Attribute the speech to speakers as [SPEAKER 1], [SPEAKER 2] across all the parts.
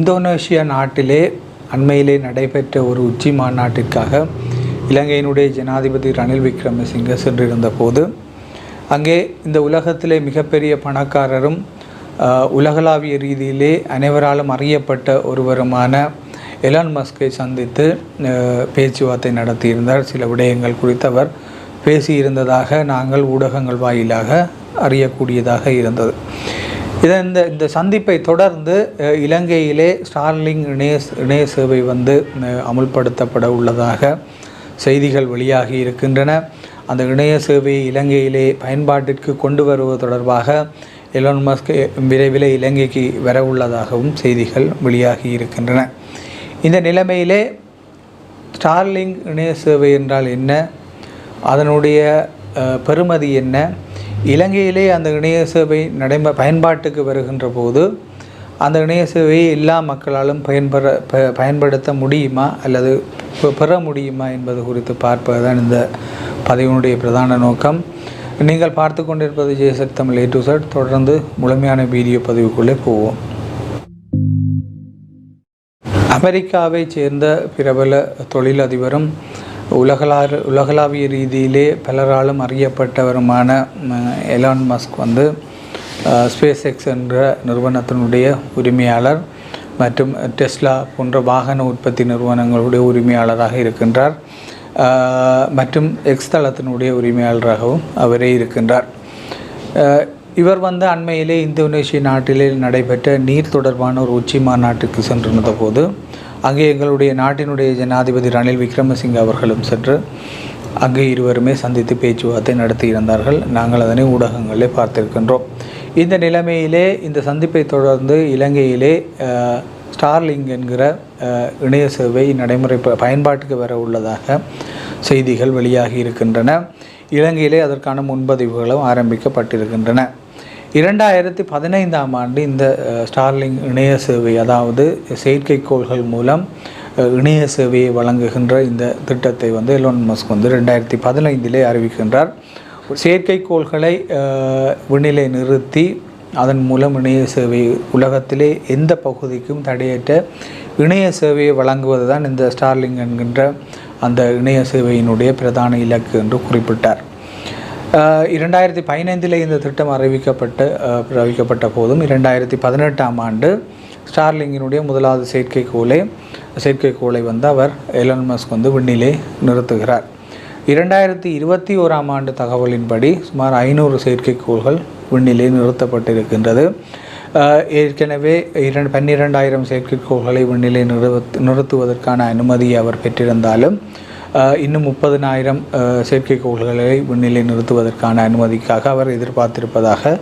[SPEAKER 1] Indonesia நாட்டிலே அண்மையிலே நடைபெற்ற ஒரு உச்சி மாநாட்டிற்காக இலங்கையினுடைய ஜனாதிபதி ரணில் விக்ரமசிங்க சென்றிருந்த போது அங்கே இந்த உலகத்திலே மிகப்பெரிய பணக்காரரும் உலகளாவிய ரீதியிலே அனைவராலும் அறியப்பட்ட ஒருவருமான எலான் மஸ்கை சந்தித்து பேச்சுவார்த்தை நடத்தியிருந்தார். சில விடயங்கள் குறித்து அவர் பேசியிருந்ததாக நாங்கள் ஊடகங்கள் வாயிலாக அறியக்கூடியதாக இருந்தது. இதை இந்த இந்த சந்திப்பை தொடர்ந்து இலங்கையிலே ஸ்டார்லிங் இணைய இணைய சேவை வந்து அமுல்படுத்தப்பட உள்ளதாக செய்திகள் வெளியாகி இருக்கின்றன. அந்த இணைய சேவையை இலங்கையிலே பயன்பாட்டிற்கு கொண்டு வருவது தொடர்பாக எலோன் மஸ்க் விரைவில் இலங்கைக்கு வர உள்ளதாகவும் செய்திகள் வெளியாகி இருக்கின்றன. இந்த நிலைமையிலே ஸ்டார்லிங் இணைய சேவை என்றால் என்ன? அதனுடைய பெறுமதி என்ன? இலங்கையிலே அந்த இணைய சேவை நடைம பயன்பாட்டுக்கு வருகின்ற போது அந்த இணைய சேவையை எல்லா மக்களாலும் பயன்பெற ப பயன்படுத்த முடியுமா? அல்லது பெற முடியுமா என்பது குறித்து பார்ப்பதுதான் இந்த பதிவினுடைய பிரதான நோக்கம். நீங்கள் பார்த்து கொண்டிருப்பது ஜெயசக் தமிழ் ஏ டு சட் தொடர்ந்து முழுமையான வீடியோ பதிவுக்குள்ளே போவோம். அமெரிக்காவைச் சேர்ந்த பிரபல தொழிலதிபரும் உலகளாறு உலகளாவிய ரீதியிலே பலராலும் அறியப்பட்டவருமான எலான் மஸ்க் வந்து ஸ்பேஸ் எக்ஸ் என்ற நிறுவனத்தினுடைய உரிமையாளர் மற்றும் டெஸ்லா போன்ற வாகன உற்பத்தி நிறுவனங்களுடைய உரிமையாளராக இருக்கின்றார். மற்றும் எக்ஸ் தளத்தினுடைய உரிமையாளராகவும் அவரே இருக்கின்றார். இவர் வந்து அண்மையிலே இந்தோனேஷிய நாட்டிலே நடைபெற்ற நீர் தொடர்பான ஒரு உச்சி மாநாட்டுக்கு சென்றிருந்த போது அங்கே எங்களுடைய நாட்டினுடைய ஜனாதிபதி ரணில் விக்ரமசிங்க அவர்களும் சென்று அங்கே இருவருமே சந்தித்து பேச்சுவார்த்தை நடத்தியிருந்தார்கள். நாங்கள் அதனை ஊடகங்களில் பார்த்திருக்கின்றோம். இந்த நிலைமையிலே இந்த சந்திப்பை தொடர்ந்து இலங்கையிலே ஸ்டார்லிங் என்கிற இணைய சேவை நடைமுறை ப- பயன்பாட்டுக்கு வர உள்ளதாக செய்திகள் வெளியாகி இருக்கின்றன. இலங்கையிலே அதற்கான முன்பதிவுகளும் ஆரம்பிக்கப்பட்டிருக்கின்றன. இரண்டாயிரத்தி பதினைந்தாம் ஆண்டு இந்த ஸ்டார்லிங் இணைய சேவை அதாவது செயற்கைக்கோள்கள் மூலம் இணைய சேவையை வழங்குகின்ற இந்த திட்டத்தை வந்து எலோன் மஸ்க் வந்து ரெண்டாயிரத்தி பதினைந்திலே அறிவிக்கின்றார். செயற்கைக்கோள்களை விண்ணிலை நிறுத்தி அதன் மூலம் இணைய சேவை உலகத்திலே எந்த பகுதிக்கும் தடையற்ற இணைய சேவையை வழங்குவது தான் இந்த ஸ்டார்லிங் என்கின்ற அந்த இணைய சேவையினுடைய பிரதான இலக்கு என்று குறிப்பிட்டார். இரண்டாயிரத்தி பதினைந்தில் இந்த திட்டம் அறிவிக்கப்பட்டு அறிவிக்கப்பட்ட போதும் இரண்டாயிரத்தி பதினெட்டாம் ஆண்டு ஸ்டார்லிங்கினுடைய முதலாவது செயற்கைக்கோளை செயற்கைக்கோளை வந்து அவர் எலன் மஸ்க் வந்து விண்ணிலே நிறுத்துகிறார். இரண்டாயிரத்தி இருபத்தி ஓராம் ஆண்டு தகவலின்படி சுமார் ஐநூறு செயற்கைக்கோள்கள் விண்ணிலே நிறுத்தப்பட்டிருக்கின்றது. ஏற்கனவே இரண்டு பன்னிரெண்டாயிரம் செயற்கைக்கோள்களை விண்ணிலை நிறுவ நிறுத்துவதற்கான அனுமதியை அவர் பெற்றிருந்தாலும் இன்னும் முப்பதினாயிரம் செயற்கைக்கோள்களை விண்ணிலை நிறுத்துவதற்கான அனுமதிக்காக அவர் எதிர்பார்த்திருப்பதாக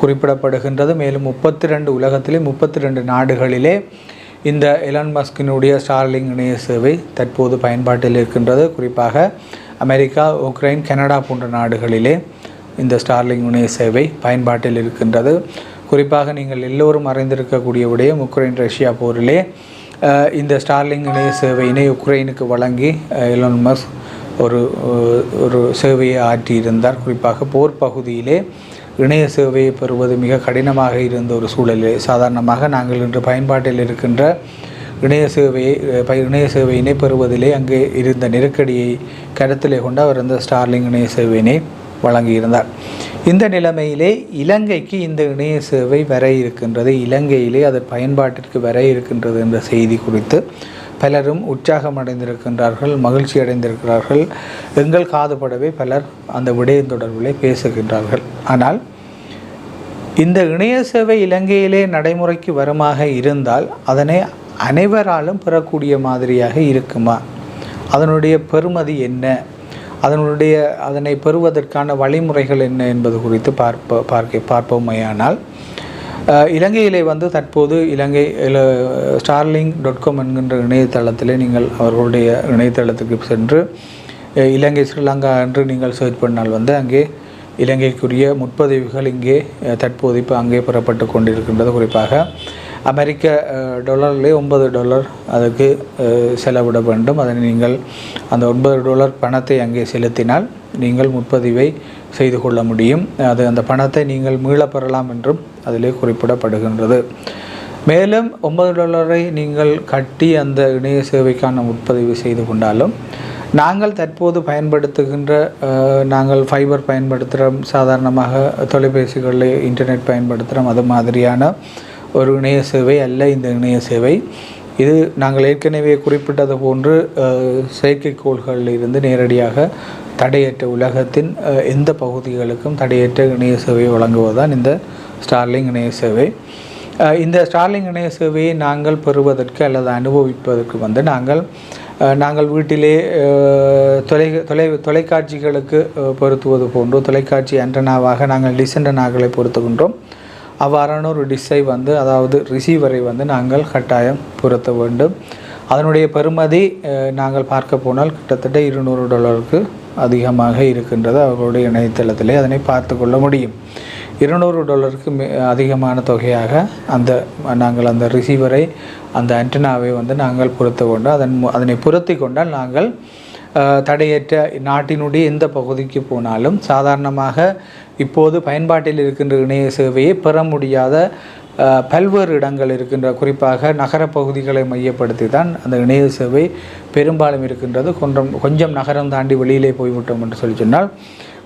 [SPEAKER 1] குறிப்பிடப்படுகின்றது. மேலும் முப்பத்தி ரெண்டு உலகத்திலே முப்பத்தி ரெண்டு நாடுகளிலே இந்த எலான் மஸ்கினுடைய ஸ்டார்லிங் இணைய சேவை தற்போது பயன்பாட்டில் இருக்கின்றது. குறிப்பாக அமெரிக்கா உக்ரைன் கனடா போன்ற நாடுகளிலே இந்த ஸ்டார்லிங் இணைய சேவை பயன்பாட்டில் இருக்கின்றது. குறிப்பாக நீங்கள் எல்லோரும் அறிந்திருக்கக்கூடிய விடயம் உக்ரைன் ரஷ்யா போரிலே இந்த ஸ்டார்லிங் இணைய சேவையினை உக்ரைனுக்கு வழங்கி எலோன் மஸ்க் ஒரு ஒரு சேவையை ஆற்றியிருந்தார் குறிப்பாக போர் பகுதியிலே இணைய சேவையை பெறுவது மிக கடினமாக இருந்த ஒரு சூழலிலே சாதாரணமாக நாங்கள் இன்று பயன்பாட்டில் இருக்கின்ற இணைய சேவையை ப- இணைய சேவையினை பெறுவதிலே அங்கே இருந்த நெருக்கடியை கருத்திலே கொண்டு அவர் இந்த ஸ்டார்லிங் இணைய சேவையினை வழங்கியிருந்தார். இந்த நிலைமையிலே இலங்கைக்கு இந்த இணைய சேவை வர இருக்கின்றது. இலங்கையிலே அதன் பயன்பாட்டிற்கு வர இருக்கின்றது என்ற செய்தி குறித்து பலரும் உற்சாகம் அடைந்திருக்கின்றார்கள் மகிழ்ச்சி அடைந்திருக்கிறார்கள் எங்கள் காதுபடவே பலர் அந்த விடயம் தொடர்பில் பேசுகின்றார்கள். ஆனால் இந்த இணைய சேவை இலங்கையிலே நடைமுறைக்கு வருமாக இருந்தால் அதனை அனைவராலும் பெறக்கூடிய மாதிரியாக இருக்குமா? அதனுடைய பெறுமதி என்ன? அதனுடைய அதனை பெறுவதற்கான வழிமுறைகள் என்ன என்பது குறித்து பார்ப்ப பார்க்க பார்ப்போமையானால் இலங்கையிலே வந்து தற்போது இலங்கை ஸ்டார்லிங் டாட் காம் என்கின்ற இணையதளத்தில் நீங்கள் அவர்களுடைய இணையதளத்துக்கு சென்று இலங்கை ஸ்ரீலங்கா என்று நீங்கள் சர்ச் பண்ணால் வந்து அங்கே இலங்கைக்குரிய முற்பதிவுகள் இங்கே தற்போது இப்போ அங்கே பெறப்பட்டு கொண்டிருக்கின்றது. குறிப்பாக அமெரிக்க அஹ், ஒன்பது டாலர் அதுக்கு செலவிட வேண்டும். அதனை நீங்கள் அந்த ஒன்பது டாலர் பணத்தை அங்கே செலுத்தினால் நீங்கள் முற்பதிவை செய்து கொள்ள முடியும். அது அந்த பணத்தை நீங்கள் மீளப் பெறலாம் என்றும் அதிலே குறிப்பிடப்படுகின்றது. மேலும் ஒன்பது டாலரை நீங்கள் கட்டி அந்த இணைய சேவைக்கான முற்பதிவு செய்து கொண்டாலும் நாங்கள் தற்போது பயன்படுத்துகின்ற நாங்கள் ஃபைபர் பயன்படுத்துகிறோம். சாதாரணமாக தொலைபேசிகளில் இன்டர்நெட் பயன்படுத்துகிறோம். அது மாதிரியான ஒரு இணைய சேவை அல்ல இந்த இணைய சேவை. இது நாங்கள் ஏற்கனவே குறிப்பிட்டது போன்று செயற்கைக்கோள்களில் இருந்து நேரடியாக தடையற்ற உலகத்தின் எந்த பகுதிகளுக்கும் தடையற்ற இணைய சேவை வழங்குவதுதான் இந்த ஸ்டார்லிங் இணைய சேவை. இந்த ஸ்டார்லிங் இணைய சேவையை நாங்கள் பெறுவதற்கு அல்லது அனுபவிப்பதற்கு வந்து நாங்கள் நாங்கள் வீட்டிலே தொலை தொலை தொலைக்காட்சிகளுக்கு பொருத்துவது போன்று தொலைக்காட்சி ஆண்டனாவாக நாங்கள் டிசண்டனாக்களை பொருத்துகின்றோம். அவ்வாறான ஒரு டிஸ்ஸை வந்து அதாவது ரிசீவரை வந்து நாங்கள் கட்டாயம் பொருத்த வேண்டும். அதனுடைய பெறுமதி நாங்கள் பார்க்க போனால் கிட்டத்தட்ட இருநூறு டாலருக்கு அதிகமாக இருக்கின்றது அவர்களுடைய இணையதளத்திலே. அதனை பார்த்து கொள்ள முடியும். இருநூறு டாலருக்கு அதிகமான தொகையாக அந்த நாங்கள் அந்த ரிசீவரை அந்த ஆண்டனாவை வந்து நாங்கள் பொருத்த கொண்டோம் அதன் அதனை பொருத்தி கொண்டால் நாங்கள் தடையற்ற நாட்டினுடைய எந்த பகுதிக்கு போனாலும் சாதாரணமாக இப்போது பயன்பாட்டில் இருக்கின்ற இணைய சேவையை பெற முடியாத பல்வேறு இடங்கள் இருக்கின்ற குறிப்பாக நகரப்பகுதிகளை மையப்படுத்தி தான் அந்த இணைய சேவை பெரும்பாலும் இருக்கின்றது. கொஞ்சம் கொஞ்சம் நகரம் தாண்டி வெளியிலே போய்விட்டோம் என்று சொல்லி சொன்னால்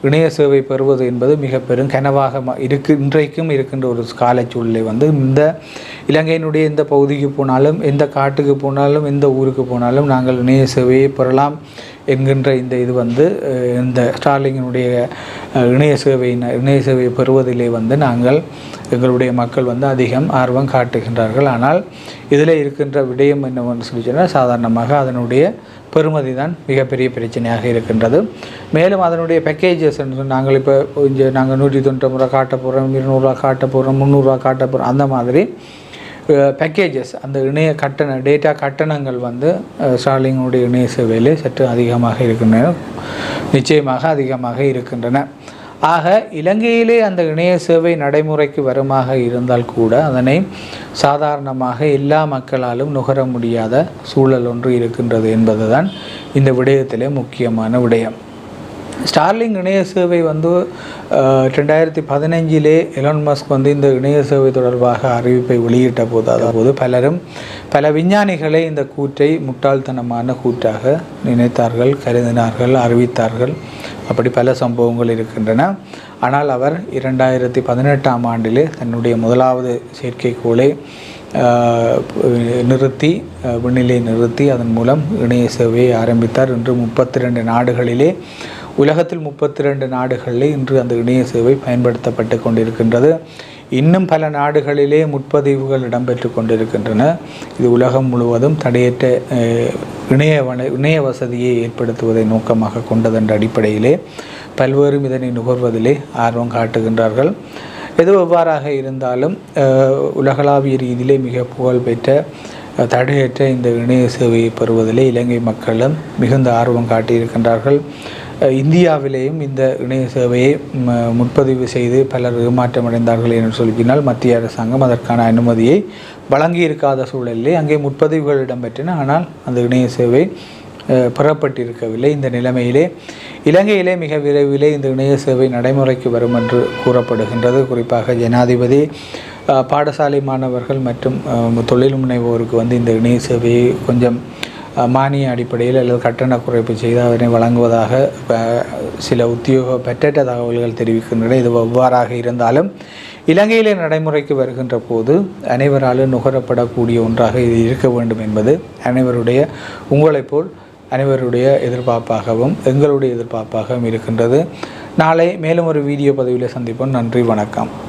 [SPEAKER 1] இணைய சேவை பெறுவது என்பது மிக பெரும் கனவாக இருக்கு இன்றைக்கும் இருக்கின்ற ஒரு காலச்சூழலை வந்து இந்த இலங்கையினுடைய எந்த பகுதிக்கு போனாலும் எந்த காட்டுக்கு போனாலும் எந்த ஊருக்கு போனாலும் நாங்கள் இணைய சேவையை பெறலாம். என்கின்ற இந்த இது வந்து இந்த ஸ்டார்லிங்கினுடைய இணைய சேவையின் இணைய சேவையை பெறுவதிலே வந்து நாங்கள் எங்களுடைய மக்கள் வந்து அதிகம் ஆர்வம் காட்டுகின்றார்கள். ஆனால் இதில் இருக்கின்ற விடயம் என்னவென்று சொல்லி சொன்னால் சாதாரணமாக அதனுடைய பெறுமதி தான் மிகப்பெரிய பிரச்சனையாக இருக்கின்றது. மேலும் அதனுடைய பேக்கேஜஸ் நாங்கள் இப்போ இங்கே நாங்கள் நூற்றி தொண்ணூற்றி ரூபா காட்ட போகிறோம் இருநூறுவா காட்ட போகிறோம் முந்நூறுரூவா காட்ட போகிறோம் அந்த மாதிரி பேக்கேஜஸ் அந்த இணைய கட்டண டேட்டா கட்டணங்கள் வந்து ஸ்டார்லிங்குடைய இணைய சேவையிலே சற்று அதிகமாக இருக்கின்றன நிச்சயமாக அதிகமாக இருக்கின்றன. ஆக இலங்கையிலே அந்த இணைய சேவை நடைமுறைக்கு வருமாக இருந்தால் கூட அதனை சாதாரணமாக எல்லா மக்களாலும் நுகர முடியாத சூழல் ஒன்று இருக்கின்றது என்பதுதான் இந்த விடயத்திலே முக்கியமான விடயம். ஸ்டார்லிங் இணைய சேவை வந்து ரெண்டாயிரத்தி பதினஞ்சிலே எலான் மஸ்க் வந்து இந்த இணைய சேவை தொடர்பாக அறிவிப்பை வெளியிட்ட போது அதாவது பலரும் பல விஞ்ஞானிகளை இந்த கூற்றை முட்டாள்தனமான கூற்றாக நினைத்தார்கள் கருதினார்கள் அறிவித்தார்கள். அப்படி பல சம்பவங்கள் இருக்கின்றன. ஆனால் அவர் இரண்டாயிரத்தி பதினெட்டாம் ஆண்டிலே தன்னுடைய முதலாவது செயற்கைக்கோளை நிறுத்தி விண்ணிலை நிறுத்தி அதன் மூலம் இணைய சேவையை ஆரம்பித்தார். இன்று முப்பத்தி ரெண்டு நாடுகளிலே உலகத்தில் முப்பத்தி ரெண்டு நாடுகளில் இன்று அந்த இணைய சேவை பயன்படுத்தப்பட்டு கொண்டிருக்கின்றது. இன்னும் பல நாடுகளிலே முற்பதிவுகள் இடம்பெற்று கொண்டிருக்கின்றன. இது உலகம் முழுவதும் தடையற்ற இணைய வன இணைய வசதியை ஏற்படுத்துவதை நோக்கமாக கொண்டதென்ற அடிப்படையிலே பல்வேறும் இதனை நுகர்வதிலே ஆர்வம் காட்டுகின்றார்கள். எது எவ்வாறாக இருந்தாலும் உலகளாவிய ரீதியிலே மிக புகழ்பெற்ற தடையற்ற இந்த இணைய சேவையை பெறுவதிலே இலங்கை மக்களும் மிகுந்த ஆர்வம் காட்டியிருக்கின்றார்கள். இந்தியாவிலேயும் இந்த இணைய சேவையை ம- முன்பதிவு செய்து பலர் ஏமாற்றமடைந்தார்கள் என்று சொல்லினால் மத்திய அரசாங்கம் அதற்கான அனுமதியை வழங்கியிருக்காத சூழலிலே அங்கே முற்பதிவுகள் இடம்பெற்றன. ஆனால் அந்த இணைய சேவை பெறப்பட்டிருக்கவில்லை. இந்த நிலைமையிலே இலங்கையிலே மிக விரைவிலே இந்த இணைய சேவை நடைமுறைக்கு வரும் என்று கூறப்படுகின்றது. குறிப்பாக ஜனாதிபதி பாடசாலை மாணவர்கள் மற்றும் தொழில் முனைவோருக்கு வந்து இந்த இணைய சேவையை கொஞ்சம் மானிய அடிப்படையில் அல்லது கட்டண குறைப்பு செய்து அதனை வழங்குவதாக சில உத்தியோக பெற்றற்ற தகவல்கள் தெரிவிக்கின்றன. இது எவ்வாறாக இருந்தாலும் இலங்கையிலே நடைமுறைக்கு வருகின்ற போது அனைவராலும் நுகரப்படக்கூடிய ஒன்றாக இது இருக்க வேண்டும் என்பது அனைவருடைய உங்களைப் போல் அனைவருடைய எதிர்பார்ப்பாகவும் எங்களுடைய எதிர்பார்ப்பாகவும் இருக்கின்றது. நாளை மேலும் ஒரு வீடியோ பதிவில் சந்திப்போம். நன்றி வணக்கம்.